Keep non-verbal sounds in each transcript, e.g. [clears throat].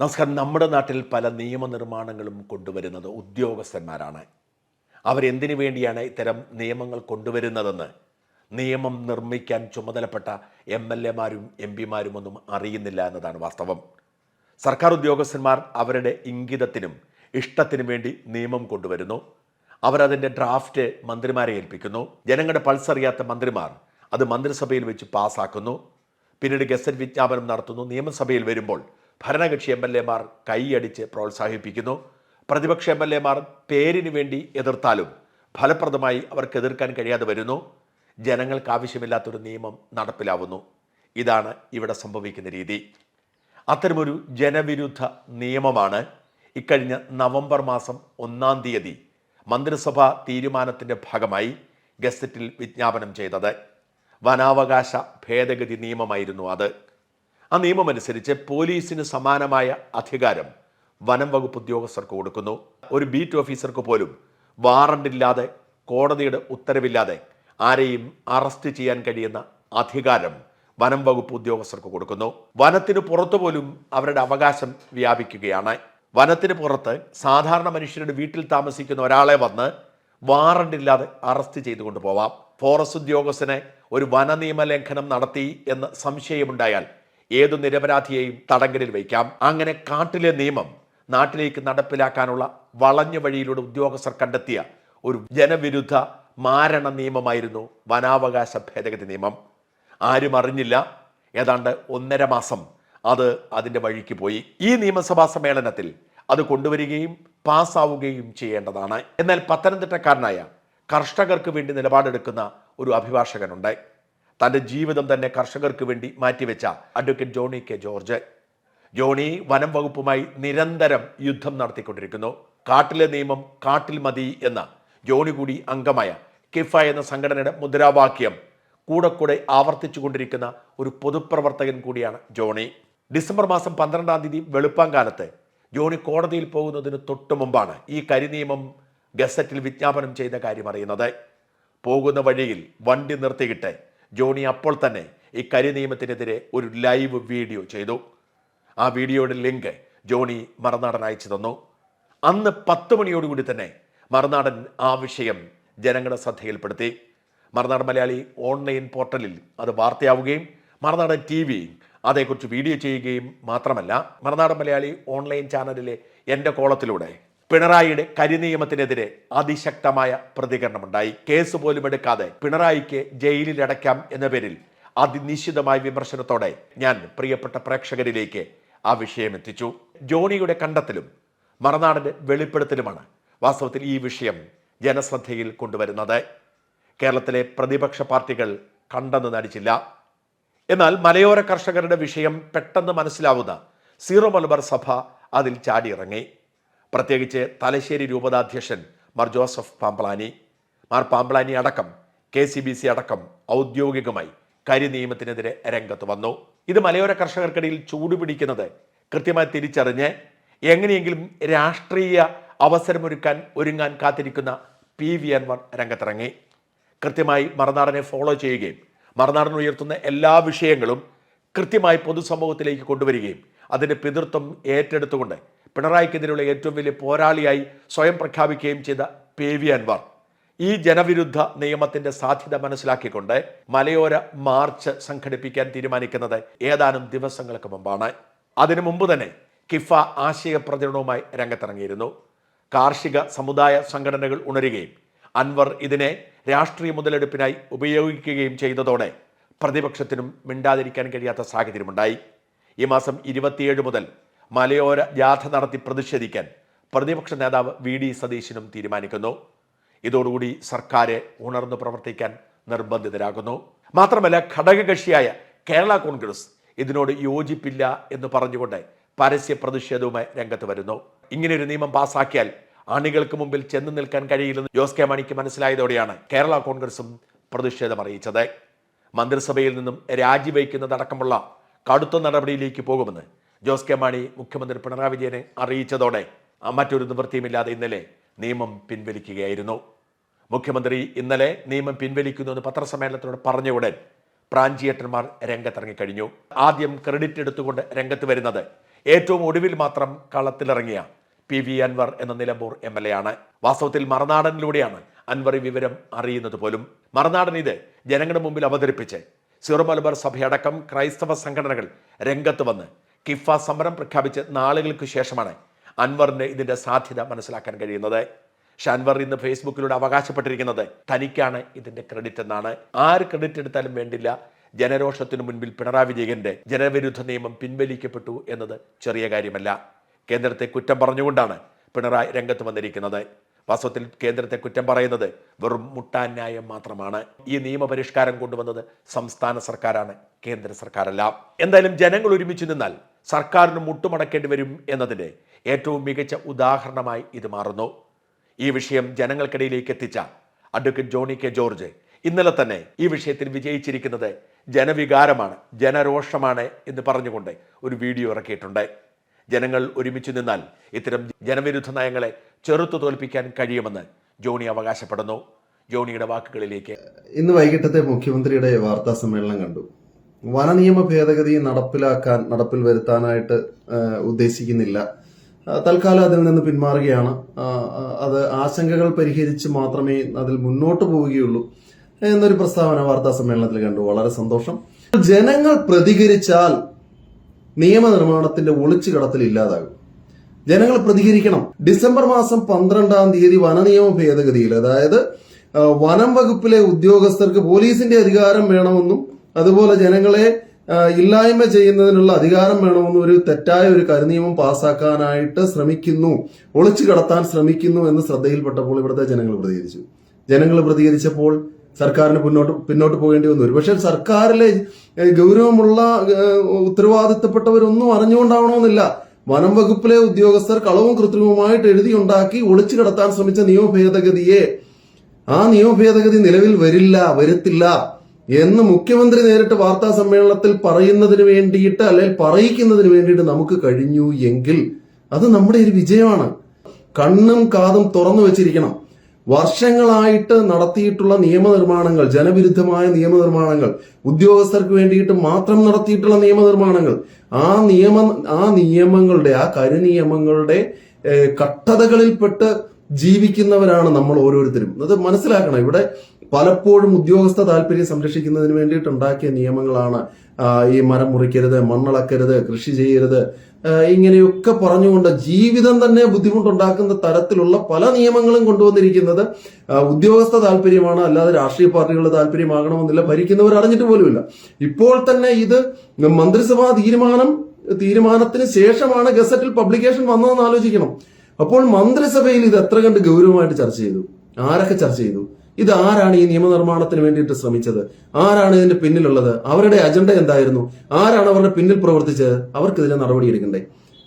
നമസ്കാരം. നമ്മുടെ നാട്ടിൽ പല നിയമനിർമ്മാണങ്ങളും കൊണ്ടുവരുന്നത് ഉദ്യോഗസ്ഥന്മാരാണ്. അവരെന്തിനു വേണ്ടിയാണ് ഇത്തരം നിയമങ്ങൾ കൊണ്ടുവരുന്നതെന്ന്? നിയമം നിർമ്മിക്കാൻ ചുമതലപ്പെട്ട എം എൽ എമാരും എം പിമാരും ഒന്നും അറിയുന്നില്ല എന്നതാണ് വാസ്തവം. സർക്കാർ ഉദ്യോഗസ്ഥന്മാർ അവരുടെ ഇംഗിതത്തിനും ഇഷ്ടത്തിനും വേണ്ടി നിയമം കൊണ്ടുവരുന്നു. അവരതിന്റെ ഡ്രാഫ്റ്റ് മന്ത്രിമാരെ ഏൽപ്പിക്കുന്നു. ജനങ്ങളുടെ പൾസ് അറിയാത്ത മന്ത്രിമാർ അത് മന്ത്രിസഭയിൽ വെച്ച് പാസ്സാക്കുന്നു പിന്നീട് ഗസറ്റ് വിജ്ഞാപനം നടത്തുന്നു. നിയമസഭയിൽ വരുമ്പോൾ ഭരണകക്ഷി എം എൽ എമാർ കൈയടിച്ച് പ്രോത്സാഹിപ്പിക്കുന്നു. പ്രതിപക്ഷ എം എൽ എമാർ പേരിന് വേണ്ടി എതിർത്താലും ഫലപ്രദമായി അവർക്ക് എതിർക്കാൻ കഴിയാതെ വരുന്നു. ജനങ്ങൾക്ക് ആവശ്യമില്ലാത്തൊരു നിയമം നടപ്പിലാവുന്നു. ഇതാണ് ഇവിടെ സംഭവിക്കുന്ന രീതി. അത്തരമൊരു ജനവിരുദ്ധ നിയമമാണ് ഇക്കഴിഞ്ഞ നവംബർ മാസം ഒന്നാം തീയതി മന്ത്രിസഭാ തീരുമാനത്തിന്റെ ഭാഗമായി ഗസറ്റിൽ വിജ്ഞാപനം ചെയ്തത്. വനാവകാശ ഭേദഗതി നിയമമായിരുന്നു അത്. ആ നിയമമനുസരിച്ച് പോലീസിന് സമാനമായ അധികാരം വനം വകുപ്പ് ഉദ്യോഗസ്ഥർക്ക് കൊടുക്കുന്നു. ഒരു ബീറ്റ് ഓഫീസർക്ക് പോലും വാറണ്ടില്ലാതെ കോടതിയുടെ ഉത്തരവില്ലാതെ ആരെയും അറസ്റ്റ് ചെയ്യാൻ കഴിയുന്ന അധികാരം വനം വകുപ്പ് ഉദ്യോഗസ്ഥർക്ക് കൊടുക്കുന്നു. വനത്തിന് പുറത്തു പോലും അവരുടെ അവകാശം വ്യാപിക്കുകയാണ്. വനത്തിന് പുറത്ത് സാധാരണ മനുഷ്യരുടെ വീട്ടിൽ താമസിക്കുന്ന ഒരാളെ വന്ന് വാറണ്ട് ഇല്ലാതെ അറസ്റ്റ് ചെയ്തുകൊണ്ട് പോവാം ഫോറസ്റ്റ് ഉദ്യോഗസ്ഥനെ ഒരു വന നിയമ ലംഘനം നടത്തി എന്ന് സംശയമുണ്ടായാൽ ഏതു നിരപരാധിയെയും തടങ്കലിൽ വയ്ക്കാം. അങ്ങനെ കാട്ടിലെ നിയമം നാട്ടിലേക്ക് നടപ്പിലാക്കാനുള്ള വളഞ്ഞ വഴിയിലൂടെ ഉദ്യോഗസ്ഥർ കണ്ടെത്തിയ ഒരു ജനവിരുദ്ധ മാരണ നിയമമായിരുന്നു വനാവകാശ ഭേദഗതി നിയമം. ആരും അറിഞ്ഞില്ല. ഏതാണ്ട് ഒന്നര മാസം അത് അതിന്റെ വഴിക്ക് പോയി. ഈ നിയമസഭാ സമ്മേളനത്തിൽ അത് കൊണ്ടുവരികയും പാസ്സാവുകയും ചെയ്യേണ്ടതാണ്. എന്നാൽ പത്തനംതിട്ടക്കാരനായ കർഷകർക്ക് വേണ്ടി നിലപാടെടുക്കുന്ന ഒരു അഭിഭാഷകനുണ്ട്. തന്റെ ജീവിതം തന്നെ കർഷകർക്ക് വേണ്ടി മാറ്റിവെച്ച advocate Johnny K George. Johnny വനം വകുപ്പുമായി നിരന്തരം യുദ്ധം നടത്തിക്കൊണ്ടിരിക്കുന്നു. കാട്ടിലെ നിയമം കാട്ടിൽ മതി എന്ന ജോണി കൂടി അംഗമായ കിഫ എന്ന സംഘടനയുടെ മുദ്രാവാക്യം കൂടെ കൂടെ ആവർത്തിച്ചുകൊണ്ടിരിക്കുന്ന ഒരു പൊതുപ്രവർത്തകൻ കൂടിയാണ് ജോണി. ഡിസംബർ മാസം പന്ത്രണ്ടാം തീയതി വെളുപ്പാങ്കാലത്ത് ജോണി കോടതിയിൽ പോകുന്നതിന് തൊട്ടു മുമ്പാണ് ഈ കരിനിയമം ഗസറ്റിൽ വിജ്ഞാപനം ചെയ്ത കാര്യം അറിയുന്നത്. പോകുന്ന വഴിയിൽ വണ്ടി നിർത്തിയിട്ട് ജോണി അപ്പോൾ തന്നെ ഈ കരിനിയമത്തിനെതിരെ ഒരു ലൈവ് വീഡിയോ ചെയ്തു. ആ വീഡിയോയുടെ ലിങ്ക് ജോണി മറുനാടൻ അയച്ചു തന്നു. അന്ന് പത്ത് മണിയോടുകൂടി തന്നെ മറുനാടൻ ആ വിഷയം ജനങ്ങളുടെ ശ്രദ്ധയിൽപ്പെടുത്തി. മറുനാടൻ മലയാളി ഓൺലൈൻ പോർട്ടലിൽ അത് വാർത്തയാവുകയും മറുനാടൻ ടി വി അതേക്കുറിച്ച് വീഡിയോ ചെയ്യുകയും മാത്രമല്ല മറുനാടൻ മലയാളി ഓൺലൈൻ ചാനലിലെ എന്റെ കോളത്തിലൂടെ പിണറായിയുടെ കരിനിയമത്തിനെതിരെ അതിശക്തമായ പ്രതികരണമുണ്ടായി. കേസ് പോലും എടുക്കാതെ പിണറായിക്ക് ജയിലിൽ അടയ്ക്കാം എന്ന പേരിൽ അതിനിശ്ചിതമായ വിമർശനത്തോടെ ഞാൻ പ്രിയപ്പെട്ട പ്രേക്ഷകരിലേക്ക് ആ വിഷയം എത്തിച്ചു. ജോണിയുടെ കണ്ടെത്തലും മറനാടിന്റെ വെളിപ്പെടുത്തലുമാണ് വാസ്തവത്തിൽ ഈ വിഷയം ജനശ്രദ്ധയിൽ കൊണ്ടുവരുന്നത്. കേരളത്തിലെ പ്രതിപക്ഷ പാർട്ടികൾ കണ്ടെന്ന് നടിച്ചില്ല. എന്നാൽ മലയോര കർഷകരുടെ വിഷയം പെട്ടെന്ന് മനസ്സിലാവുന്ന സീറോ മലബാർ സഭ അതിൽ ചാടിയിറങ്ങി. പ്രത്യേകിച്ച് തലശ്ശേരി രൂപതാധ്യക്ഷൻ മാർ ജോസഫ് പാമ്പളാനി മാർ പാമ്പളാനി അടക്കം കെ സി ബി സി അടക്കം ഔദ്യോഗികമായി കരിനിയമത്തിനെതിരെ രംഗത്ത് വന്നു. ഇത് മലയോര കർഷകർക്കിടയിൽ ചൂടുപിടിക്കുന്നത് കൃത്യമായി തിരിച്ചറിഞ്ഞ് എങ്ങനെയെങ്കിലും രാഷ്ട്രീയ അവസരമൊരുക്കാൻ ഒരുങ്ങാൻ കാത്തിരിക്കുന്ന പി വി അൻവർ രംഗത്തിറങ്ങി. കൃത്യമായി മറുനാടനെ ഫോളോ ചെയ്യുകയും മറുനാടൻ ഉയർത്തുന്ന എല്ലാ വിഷയങ്ങളും കൃത്യമായി പൊതുസമൂഹത്തിലേക്ക് കൊണ്ടുവരികയും അതിന്റെ പിതൃത്വം ഏറ്റെടുത്തുകൊണ്ട് പിണറായിക്കെതിരെയുള്ള ഏറ്റവും വലിയ പോരാളിയായി സ്വയം പ്രഖ്യാപിക്കുകയും ചെയ്ത പി വി അൻവർ. ഈ ജനവിരുദ്ധ നിയമത്തിന്റെ സാധ്യത മനസ്സിലാക്കിക്കൊണ്ട് മലയോര മാർച്ച് സംഘടിപ്പിക്കാൻ തീരുമാനിക്കുന്നത് ഏതാനും ദിവസങ്ങൾക്ക് മുമ്പാണ്. അതിനു മുമ്പ് തന്നെ കിഫ ആശയ പ്രചരണവുമായി രംഗത്തിറങ്ങിയിരുന്നു. കാർഷിക സമുദായ സംഘടനകൾ ഉണരുകയും അൻവർ ഇതിനെ രാഷ്ട്രീയ മുതലെടുപ്പിനായി ഉപയോഗിക്കുകയും ചെയ്തതോടെ പ്രതിപക്ഷത്തിനും മിണ്ടാതിരിക്കാൻ കഴിയാത്ത സാഹചര്യമുണ്ടായി. ഈ മാസം ഇരുപത്തിയേഴ് മുതൽ മലയോര ജാഥ നടത്തി പ്രതിഷേധിക്കാൻ പ്രതിപക്ഷ നേതാവ് വി ഡി സതീശനും തീരുമാനിക്കുന്നു. ഇതോടുകൂടി സർക്കാർ ഉണർന്നു പ്രവർത്തിക്കാൻ നിർബന്ധിതരാകുന്നു. മാത്രമല്ല ഘടകകക്ഷിയായ കേരള കോൺഗ്രസ് ഇതിനോട് യോജിപ്പില്ല എന്ന് പറഞ്ഞുകൊണ്ട് പരസ്യ പ്രതിഷേധവുമായി രംഗത്ത് വരുന്നു. ഇങ്ങനെ ഒരു നിയമം പാസാക്കിയാൽ അണികൾക്ക് മുമ്പിൽ ചെന്ന് നിൽക്കാൻ കഴിയില്ലെന്ന് ജോസ് കെ മണിക്ക് മനസ്സിലായതോടെയാണ് കേരള കോൺഗ്രസും പ്രതിഷേധം അറിയിച്ചത്. മന്ത്രിസഭയിൽ നിന്നും രാജിവയ്ക്കുന്നതടക്കമുള്ള കടുത്ത നടപടിയിലേക്ക് പോകുമെന്ന് ജോസ് കെ മാണി മുഖ്യമന്ത്രി പിണറായി വിജയനെ അറിയിച്ചതോടെ മറ്റൊരു നിവൃത്തിയുമില്ലാതെ ഇന്നലെ നിയമം പിൻവലിക്കുകയായിരുന്നു. മുഖ്യമന്ത്രി ഇന്നലെ നിയമം പിൻവലിക്കുന്നു എന്ന് പത്രസമ്മേളനത്തിനോട് പറഞ്ഞ ഉടൻ പ്രാഞ്ചിയേറ്റന്മാർ രംഗത്തിറങ്ങിക്കഴിഞ്ഞു ആദ്യം ക്രെഡിറ്റ് എടുത്തുകൊണ്ട് രംഗത്ത് വരുന്നത് ഏറ്റവും ഒടുവിൽ മാത്രം കളത്തിലിറങ്ങിയ പി വി അൻവർ എന്ന നിലമ്പൂർ എം എൽ എ ആണ്. വാസ്തവത്തിൽ മറുനാടനിലൂടെയാണ് അൻവർ ഈ വിവരം അറിയുന്നത് പോലും. മറുനാടൻ ഇത് ജനങ്ങളുടെ മുമ്പിൽ അവതരിപ്പിച്ച് സിറോ മലബാർ സഭയടക്കം ക്രൈസ്തവ സംഘടനകൾ രംഗത്ത് വന്ന് കിഫ സമരം പ്രഖ്യാപിച്ച് നാളുകൾക്ക് ശേഷമാണ് അൻവറിന് ഇതിന്റെ സാധ്യത മനസ്സിലാക്കാൻ കഴിയുന്നത്. പക്ഷെ അൻവർ ഇന്ന് ഫേസ്ബുക്കിലൂടെ അവകാശപ്പെട്ടിരിക്കുന്നത് തനിക്കാണ് ഇതിന്റെ ക്രെഡിറ്റ് എന്നാണ്. ആര് ക്രെഡിറ്റ് എടുത്താലും വേണ്ടില്ല. ജനരോഷത്തിനു മുൻപിൽ പിണറായി വിജയന്റെ ജനവിരുദ്ധ നിയമം പിൻവലിക്കപ്പെട്ടു എന്നത് ചെറിയ കാര്യമല്ല. കേന്ദ്രത്തെ കുറ്റം പറഞ്ഞുകൊണ്ടാണ് പിണറായി രംഗത്ത് വന്നിരിക്കുന്നത്. വാസ്തവത്തിൽ കേന്ദ്രത്തെ കുറ്റം പറയുന്നത് വെറും മുട്ടാന്യായം മാത്രമാണ്. ഈ നിയമപരിഷ്കാരം കൊണ്ടുവന്നത് സംസ്ഥാന സർക്കാരാണ് കേന്ദ്ര സർക്കാരല്ല. എന്തായാലും ജനങ്ങൾ ഒരുമിച്ച് നിന്നാൽ സർക്കാരിന് മുട്ടുമടക്കേണ്ടി വരും എന്നതിന്റെ ഏറ്റവും മികച്ച ഉദാഹരണമായി ഇത് മാറുന്നു. ഈ വിഷയം ജനങ്ങൾക്കിടയിലേക്ക് എത്തിച്ച അഡ്വക്കേറ്റ് ജോണി കെ ജോർജ് ഇന്നലെ തന്നെ ഈ വിഷയത്തിൽ വിജയിച്ചിരിക്കുന്നത് ജനവികാരമാണ് ജനരോഷമാണ് എന്ന് പറഞ്ഞുകൊണ്ട് ഒരു വീഡിയോ ഇറക്കിയിട്ടുണ്ട്. ജനങ്ങൾ ഒരുമിച്ച് നിന്നാൽ ഇത്തരം ജനവിരുദ്ധ നയങ്ങളെ ചെറുത്തു തോൽപ്പിക്കാൻ കഴിയുമെന്ന് ജോണി അവകാശപ്പെടുന്നു. ജോണിയുടെ വാക്കുകളിലേക്ക് ഇന്ന് വൈകിട്ടത്തെ മുഖ്യമന്ത്രിയുടെ വാർത്താ സമ്മേളനം കണ്ടു. വനനിയമ ഭേദഗതി നടപ്പിലാക്കാൻ നടപ്പിൽ വരുത്താനായിട്ട് ഉദ്ദേശിക്കുന്നില്ല. തൽക്കാലം അതിൽ നിന്ന് പിന്മാറുകയാണ്. അത് ആശങ്കകൾ പരിഹരിച്ച് മാത്രമേ അതിൽ മുന്നോട്ട് പോവുകയുള്ളൂ എന്നൊരു പ്രസ്താവന വാർത്താ സമ്മേളനത്തിൽ കണ്ടു. വളരെ സന്തോഷം. ജനങ്ങൾ പ്രതികരിച്ചാൽ നിയമനിർമ്മാണത്തിന്റെ ഒളിച്ചു കടത്തൽ ഇല്ലാതാകും. ജനങ്ങൾ പ്രതികരിക്കണം. ഡിസംബർ മാസം പന്ത്രണ്ടാം തീയതി വനനിയമ ഭേദഗതിയിൽ അതായത് വനം വകുപ്പിലെ ഉദ്യോഗസ്ഥർക്ക് പോലീസിന്റെ അധികാരം വേണമെന്നും അതുപോലെ ജനങ്ങളെ ഇല്ലായ്മ ചെയ്യുന്നതിനുള്ള അധികാരം വേണമെന്ന് ഒരു തെറ്റായ ഒരു കരുനിയമം പാസാക്കാനായിട്ട് ശ്രമിക്കുന്നു. ഒളിച്ചു കടത്താൻ ശ്രമിക്കുന്നു എന്ന് ശ്രദ്ധയിൽപ്പെട്ടപ്പോൾ ഇവിടുത്തെ ജനങ്ങൾ പ്രതികരിച്ചു. ജനങ്ങൾ പ്രതികരിച്ചപ്പോൾ സർക്കാരിന് മുന്നോട്ട് പിന്നോട്ട് പോകേണ്ടി വന്നു. ഒരുപക്ഷെ സർക്കാരിലെ ഗൗരവമുള്ള ഉത്തരവാദിത്തപ്പെട്ടവരൊന്നും അറിഞ്ഞുകൊണ്ടാവണമെന്നില്ല. വനം വകുപ്പിലെ ഉദ്യോഗസ്ഥർ കളവും കൃത്രിമവുമായിട്ട് എഴുതിയുണ്ടാക്കി ഒളിച്ചു കടത്താൻ ശ്രമിച്ച നിയമ ഭേദഗതിയെ ആ നിയമ ഭേദഗതി നിലവിൽ വരില്ല വരുത്തില്ല. എന്ന് മുഖ്യമന്ത്രി നേരിട്ട് വാർത്താ സമ്മേളനത്തിൽ പറയുന്നതിന് വേണ്ടിയിട്ട് അല്ലെങ്കിൽ പറയിക്കുന്നതിന് വേണ്ടിയിട്ട് നമുക്ക് കഴിഞ്ഞു എങ്കിൽ അത് നമ്മുടെ ഒരു വിജയമാണ്. കണ്ണും കാതും തുറന്നു വെച്ചിരിക്കണം. വർഷങ്ങളായിട്ട് നടത്തിയിട്ടുള്ള നിയമനിർമ്മാണങ്ങൾ ജനവിരുദ്ധമായ നിയമനിർമ്മാണങ്ങൾ ഉദ്യോഗസ്ഥർക്ക് വേണ്ടിയിട്ട് മാത്രം നടത്തിയിട്ടുള്ള നിയമനിർമ്മാണങ്ങൾ ആ നിയമ ആ നിയമങ്ങളുടെ ആ കരുനിയമങ്ങളുടെ കട്ടതകളിൽപ്പെട്ട് ജീവിക്കുന്നവരാണ് നമ്മൾ ഓരോരുത്തരും. അത് മനസ്സിലാക്കണം. ഇവിടെ പലപ്പോഴും ഉദ്യോഗസ്ഥ താല്പര്യം സംരക്ഷിക്കുന്നതിന് വേണ്ടിയിട്ട് ഉണ്ടാക്കിയ നിയമങ്ങളാണ് ഈ മരം മുറിക്കരുത് മണ്ണളക്കരുത് കൃഷി ചെയ്യരുത്. ഇങ്ങനെയൊക്കെ പറഞ്ഞുകൊണ്ട് ജീവിതം തന്നെ ബുദ്ധിമുട്ടുണ്ടാക്കുന്ന തരത്തിലുള്ള പല നിയമങ്ങളും കൊണ്ടുവന്നിരിക്കുന്നത് ഉദ്യോഗസ്ഥ താല്പര്യമാണ്. അല്ലാതെ രാഷ്ട്രീയ പാർട്ടികളുടെ താല്പര്യമാകണമെന്നില്ല. ഭരിക്കുന്നവർ അറിഞ്ഞിട്ട് പോലുമില്ല. ഇപ്പോൾ തന്നെ ഇത് മന്ത്രിസഭാ തീരുമാനം തീരുമാനത്തിന് ശേഷമാണ് ഗസറ്റിൽ പബ്ലിക്കേഷൻ വന്നതെന്ന് ആലോചിക്കണം. അപ്പോൾ മന്ത്രിസഭയിൽ ഇത് എത്ര കണ്ട് ഗൗരവമായിട്ട് ചർച്ച ചെയ്തു? ആരൊക്കെ ചർച്ച ചെയ്തു? ഇത് ആരാണ് ഈ നിയമനിർമ്മാണത്തിന് വേണ്ടിയിട്ട് ശ്രമിച്ചത്? ആരാണ് ഇതിന്റെ പിന്നിലുള്ളത്? അവരുടെ അജണ്ട എന്തായിരുന്നു? ആരാണ് അവരുടെ പിന്നിൽ പ്രവർത്തിച്ചത്? അവർക്കെതിരെ നടപടിയെടുക്കണ്ടേ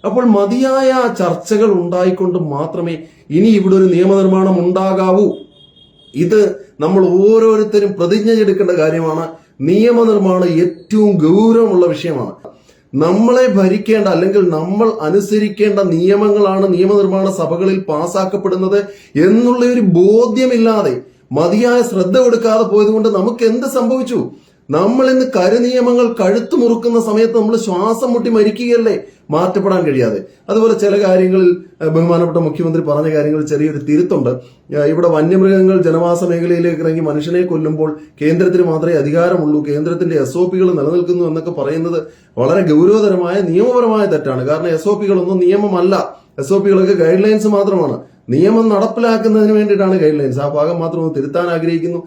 അപ്പോൾ മതിയായ ചർച്ചകൾ ഉണ്ടായിക്കൊണ്ട് മാത്രമേ ഇനി ഇവിടെ ഒരു നിയമനിർമ്മാണം ഉണ്ടാകാവൂ. ഇത് നമ്മൾ ഓരോരുത്തരും പ്രതിജ്ഞ എടുക്കേണ്ട കാര്യമാണ്. നിയമനിർമ്മാണം ഏറ്റവും ഗൗരവമുള്ള വിഷയമാണ്. നമ്മളെ ഭരിക്കേണ്ട അല്ലെങ്കിൽ നമ്മൾ അനുസരിക്കേണ്ട നിയമങ്ങളാണ് നിയമനിർമ്മാണ സഭകളിൽ പാസാക്കപ്പെടുന്നത് എന്നുള്ള ഒരു ബോധ്യമില്ലാതെ മതിയായ ശ്രദ്ധ കൊടുക്കാതെ പോയതുകൊണ്ട് നമുക്ക് എന്ത് സംഭവിച്ചു? നമ്മൾ ഇന്ന് കരുനിയമങ്ങൾ കഴുത്തു മുറുക്കുന്ന സമയത്ത് നമ്മൾ ശ്വാസം മുട്ടി മരിക്കുകയല്ലേ? മാറ്റപ്പെടാൻ കഴിയാതെ. അതുപോലെ ചില കാര്യങ്ങളിൽ ബഹുമാനപ്പെട്ട മുഖ്യമന്ത്രി പറഞ്ഞ കാര്യങ്ങൾ ചെറിയൊരു തിരുത്തുണ്ട്. ഇവിടെ വന്യമൃഗങ്ങൾ ജനവാസ മേഖലയിലേക്ക് ഇറങ്ങി മനുഷ്യനെ കൊല്ലുമ്പോൾ കേന്ദ്രത്തിന് മാത്രമേ അധികാരമുള്ളൂ കേന്ദ്രത്തിന്റെ എസ് ഒ പികൾ നിലനിൽക്കുന്നു എന്നൊക്കെ പറയുന്നത് വളരെ ഗൗരവതരമായ നിയമപരമായ തെറ്റാണ്. കാരണം എസ് ഒ പികളൊന്നും നിയമമല്ല. എസ് ഒ പികളൊക്കെ ഗൈഡ് ലൈൻസ് മാത്രമാണ്. നിയമം നടപ്പിലാക്കുന്നതിന് വേണ്ടിയിട്ടാണ് ഗൈഡ് ലൈൻസ് ആ ഭാഗം മാത്രം ഒന്ന് തിരുത്താൻ ആഗ്രഹിക്കുന്നു.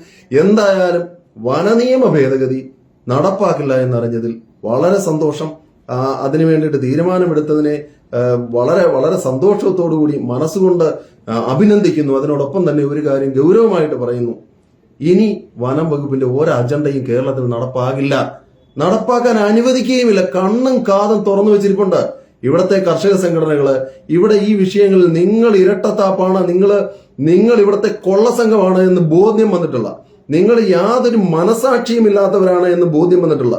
എന്തായാലും വനനിയമ ഭേദഗതി നടപ്പാക്കില്ല എന്നറിഞ്ഞതിൽ വളരെ സന്തോഷം. അതിനു വേണ്ടിയിട്ട് തീരുമാനമെടുത്തതിനെ വളരെ വളരെ കൂടി മനസ്സുകൊണ്ട് അഭിനന്ദിക്കുന്നു. അതിനോടൊപ്പം തന്നെ ഒരു കാര്യം ഗൗരവമായിട്ട് പറയുന്നു. ഇനി വനം വകുപ്പിന്റെ ഒരു അജണ്ടയും കേരളത്തിൽ നടപ്പാകില്ല. നടപ്പാക്കാൻ അനുവദിക്കുകയുമില്ല. കണ്ണും കാതും തുറന്നു വെച്ചിരിപ്പുണ്ട്. ഇവിടത്തെ കർഷക സംഘടനകൾ ഇവിടെ ഈ വിഷയങ്ങളിൽ നിങ്ങൾ ഇരട്ടത്താപ്പാണ് നിങ്ങൾ നിങ്ങൾ ഇവിടത്തെ കൊള്ളസംഘമാണ് എന്ന് ബോധ്യം വന്നിട്ടുള്ള നിങ്ങൾ യാതൊരു മനസാക്ഷിയും ഇല്ലാത്തവരാണ് എന്ന് ബോധ്യം വന്നിട്ടുള്ള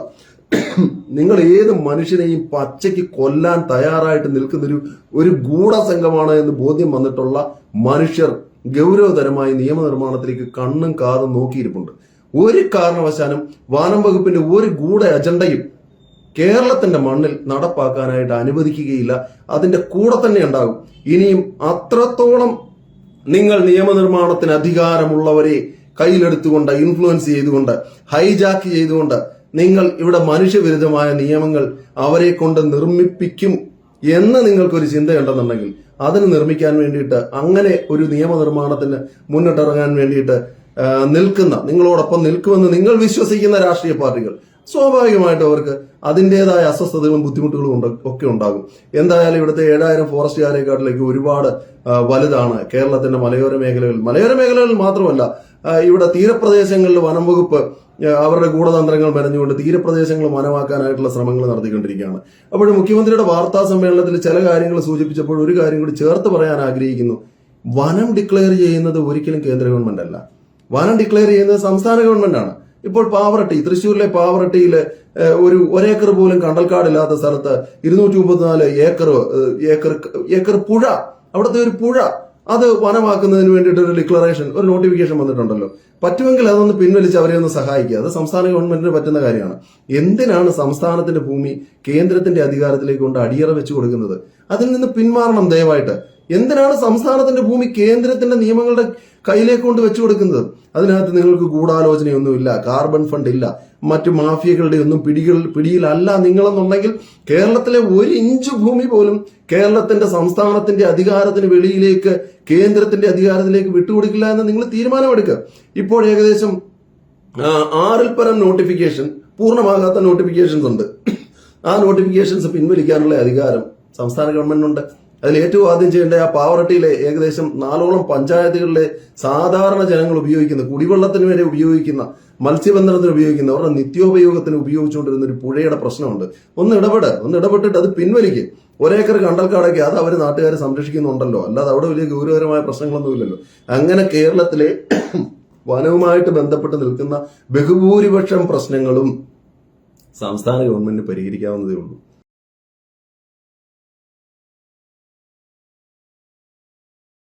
നിങ്ങൾ ഏത് മനുഷ്യനെയും പച്ചയ്ക്ക് കൊല്ലാൻ തയ്യാറായിട്ട് നിൽക്കുന്നൊരു ഒരു ഗൂഢസംഘമാണ് എന്ന് ബോധ്യം വന്നിട്ടുള്ള മനുഷ്യർ ഗൗരവതരമായി നിയമനിർമ്മാണത്തിലേക്ക് കണ്ണും കാതും നോക്കിയിരിപ്പുണ്ട്. ഒരു കാരണവശാലും വനം വകുപ്പിന്റെ ഒരു ഗൂഢ അജണ്ടയും കേരളത്തിന്റെ മണ്ണിൽ നടപ്പാക്കാനായിട്ട് അനുവദിക്കുകയില്ല. അതിന്റെ കൂടെ തന്നെ ഉണ്ടാകും. ഇനിയും അത്രത്തോളം നിങ്ങൾ നിയമനിർമ്മാണത്തിന് അധികാരമുള്ളവരെ കയ്യിലെടുത്തുകൊണ്ട് ഇൻഫ്ലുവൻസ് ചെയ്തുകൊണ്ട് ഹൈജാക്ക് ചെയ്തുകൊണ്ട് നിങ്ങൾ ഇവിടെ മനുഷ്യവിരുദ്ധമായ നിയമങ്ങൾ അവരെ കൊണ്ട് നിർമ്മിപ്പിക്കും എന്ന് നിങ്ങൾക്കൊരു ചിന്തയുണ്ടെന്നുണ്ടെങ്കിൽ അതിന് നിർമ്മിക്കാൻ വേണ്ടിയിട്ട് അങ്ങനെ ഒരു നിയമനിർമ്മാണത്തിന് മുന്നിട്ടിറങ്ങാൻ വേണ്ടിയിട്ട് നിൽക്കുന്ന നിങ്ങളോടൊപ്പം നിൽക്കുമെന്ന് നിങ്ങൾ വിശ്വസിക്കുന്ന രാഷ്ട്രീയ പാർട്ടികൾ സ്വാഭാവികമായിട്ടും അവർക്ക് അതിന്റെതായ അസ്വസ്ഥതകളും ബുദ്ധിമുട്ടുകളും ഉണ്ട് ഒക്കെ ഉണ്ടാകും. എന്തായാലും ഇവിടുത്തെ ഏഴായിരം ഫോറസ്റ്റുകാരെക്കാട്ടിലേക്ക് ഒരുപാട് വലുതാണ് കേരളത്തിന്റെ മലയോര മേഖലകളിൽ. മലയോര മേഖലകളിൽ മാത്രമല്ല ഇവിടെ തീരപ്രദേശങ്ങളിൽ വനം വകുപ്പ് അവരുടെ ഗൂഢതന്ത്രങ്ങൾ മെനഞ്ഞുകൊണ്ട് തീരപ്രദേശങ്ങൾ വനമാക്കാനായിട്ടുള്ള ശ്രമങ്ങൾ നടത്തിക്കൊണ്ടിരിക്കുകയാണ്. അപ്പോൾ മുഖ്യമന്ത്രിയുടെ വാർത്താ സമ്മേളനത്തിൽ ചില കാര്യങ്ങൾ സൂചിപ്പിച്ചപ്പോൾ ഒരു കാര്യം കൂടി ചേർത്ത് പറയാൻ ആഗ്രഹിക്കുന്നു. വനം ഡിക്ലെയർ ചെയ്യുന്നത് ഒരിക്കലും കേന്ദ്ര ഗവൺമെന്റ് അല്ല വനം ഡിക്ലെയർ ചെയ്യുന്നത് സംസ്ഥാന ഗവൺമെന്റ് ആണ് ഇപ്പോൾ പാവറട്ടി തൃശ്ശൂരിലെ പാവറട്ടിയിൽ ഒരു ഒരേക്കർ പോലും കണ്ടൽക്കാടില്ലാത്ത സ്ഥലത്ത് ഇരുന്നൂറ്റി മുപ്പത്തിനാല് ഏക്കർ ഏക്കർ ഏക്കർ പുഴ അവിടുത്തെ ഒരു പുഴ അത് വനമാക്കുന്നതിന് വേണ്ടിയിട്ട് ഒരു ഡിക്ലറേഷൻ ഒരു നോട്ടിഫിക്കേഷൻ വന്നിട്ടുണ്ടല്ലോ. പറ്റുമെങ്കിൽ അതൊന്ന് പിൻവലിച്ച് അവരെ ഒന്ന് സഹായിക്കുക. അത് സംസ്ഥാന ഗവൺമെന്റിന് പറ്റുന്ന കാര്യമാണ്. എന്തിനാണ് സംസ്ഥാനത്തിന്റെ ഭൂമി കേന്ദ്രത്തിന്റെ അധികാരത്തിലേക്ക് കൊണ്ട് അടിയറ വെച്ചു കൊടുക്കുന്നത്? അതിൽ നിന്ന് പിന്മാറണം ദയവായിട്ട്. എന്തിനാണ് സംസ്ഥാനത്തിന്റെ ഭൂമി കേന്ദ്രത്തിന്റെ നിയമങ്ങളുടെ കയ്യിലേക്ക് കൊണ്ട് വെച്ചു കൊടുക്കുന്നത്? അതിനകത്ത് നിങ്ങൾക്ക് ഗൂഢാലോചനയൊന്നുമില്ല കാർബൺ ഫണ്ട് ഇല്ല മറ്റു മാഫിയകളുടെ ഒന്നും പിടികൾ പിടിയിലല്ല നിങ്ങളെന്നുണ്ടെങ്കിൽ കേരളത്തിലെ ഒരു ഇഞ്ച് ഭൂമി പോലും കേരളത്തിന്റെ സംസ്ഥാനത്തിന്റെ അധികാരത്തിന് വെളിയിലേക്ക് കേന്ദ്രത്തിന്റെ അധികാരത്തിലേക്ക് വിട്ടുകൊടുക്കില്ല എന്ന് നിങ്ങൾ തീരുമാനമെടുക്കുക. ഇപ്പോൾ ഏകദേശം ആറിൽ പരം നോട്ടിഫിക്കേഷൻ പൂർണമാകാത്ത നോട്ടിഫിക്കേഷൻസ് ഉണ്ട്. ആ നോട്ടിഫിക്കേഷൻസ് പിൻവലിക്കാനുള്ള അധികാരം സംസ്ഥാന ഗവൺമെന്റിനുണ്ട് അതിൽ ഏറ്റവും ആദ്യം ചെയ്യേണ്ട ആ പാവറട്ടിയിലെ ഏകദേശം നാലോളം പഞ്ചായത്തുകളിലെ സാധാരണ ജനങ്ങൾ ഉപയോഗിക്കുന്ന കുടിവെള്ളത്തിന് വേണ്ടി ഉപയോഗിക്കുന്ന മത്സ്യബന്ധനത്തിന് ഉപയോഗിക്കുന്ന അവരുടെ നിത്യോപയോഗത്തിന് ഉപയോഗിച്ചുകൊണ്ടിരുന്ന ഒരു പുഴയുടെ പ്രശ്നമുണ്ട്. ഒന്ന് ഇടപെട് ഒന്ന് ഇടപെട്ടിട്ട് അത് പിൻവലിക്കുക ഒരേക്കർ കണ്ടൽക്കാടൊക്കെ അത് അവർ നാട്ടുകാർ സംരക്ഷിക്കുന്നുണ്ടല്ലോ. അല്ലാതെ അവിടെ വലിയ ഗൗരവകരമായ പ്രശ്നങ്ങളൊന്നുമില്ലല്ലോ. അങ്ങനെ കേരളത്തിലെ [clears throat] വനവുമായിട്ട് ബന്ധപ്പെട്ട് നിൽക്കുന്ന ബഹുഭൂരിപക്ഷം പ്രശ്നങ്ങളും സംസ്ഥാന ഗവൺമെന്റിന് പരിഹരിക്കാവുന്നതേ ഉള്ളൂ.